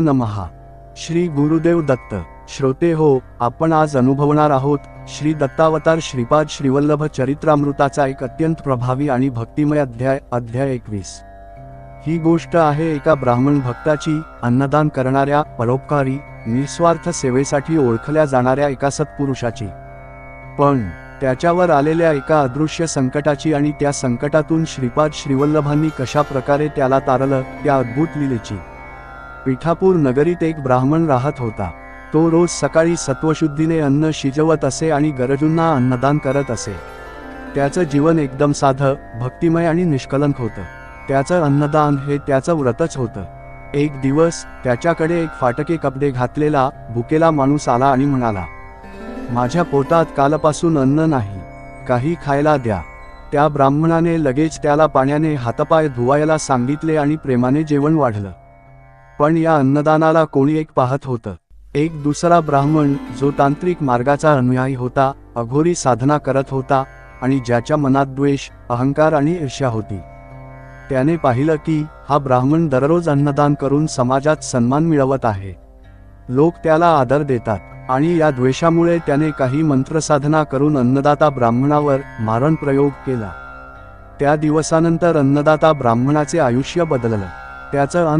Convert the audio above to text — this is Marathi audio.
नमहा श्री गुरुदेव दत्त. श्रोते हो आपण आज अनुभवणार आहोत श्री दत्तावतार श्रीपाद श्रीवल्लभ चरित्रामृताचा एक अत्यंत प्रभावी आणि भक्तिमय अध्याय अध्याय एकवीस. ही गोष्ट आहे एका ब्राह्मण भक्ताची अन्नदान करणाऱ्या परोपकारी निस्वार्थ सेवेसाठी ओळखल्या जाणाऱ्या एका सत्पुरुषाची. पण त्याच्यावर आलेल्या एका अदृश्य संकटाची आणि त्या संकटातून श्रीपाद श्रीवल्लभांनी कशा प्रकारे त्याला तारलं त्या अद्भुत लिलेची. पिठापूर नगरीत एक ब्राह्मण राहत होता. तो रोज सकाळी सत्वशुद्धीने अन्न शिजवत असे आणि गरजूंना अन्नदान करत असे. त्याचं जीवन एकदम साधं भक्तिमय आणि निष्कलंक होतं. त्याचं अन्नदान हे त्याचं व्रतच होतं. एक दिवस त्याच्याकडे एक फाटके कपडे घातलेला भुकेला माणूस आला आणि म्हणाला माझ्या पोटात कालपासून अन्न नाही काही खायला द्या. त्या ब्राह्मणाने लगेच त्याला पाण्याने हातपाय धुवायला सांगितले आणि प्रेमाने जेवण वाढलं. पण या अन्नदानाला कोणी एक पाहत होतं. एक दुसरा ब्राह्मण जो तांत्रिक मार्गाचा अनुयायी होता अघोरी साधना करत होता आणि ज्याच्या मनात द्वेष अहंकार आणि ईर्ष्या होती. त्याने पाहिलं की हा ब्राह्मण दररोज अन्नदान करून समाजात सन्मान मिळवत आहे. लोक त्याला आदर देतात आणि या द्वेषामुळे त्याने काही मंत्रसाधना करून अन्नदाता ब्राह्मणावर मारण प्रयोग केला. त्या दिवसानंतर अन्नदाता ब्राह्मणाचे आयुष्य बदललं. त्याचं अन्न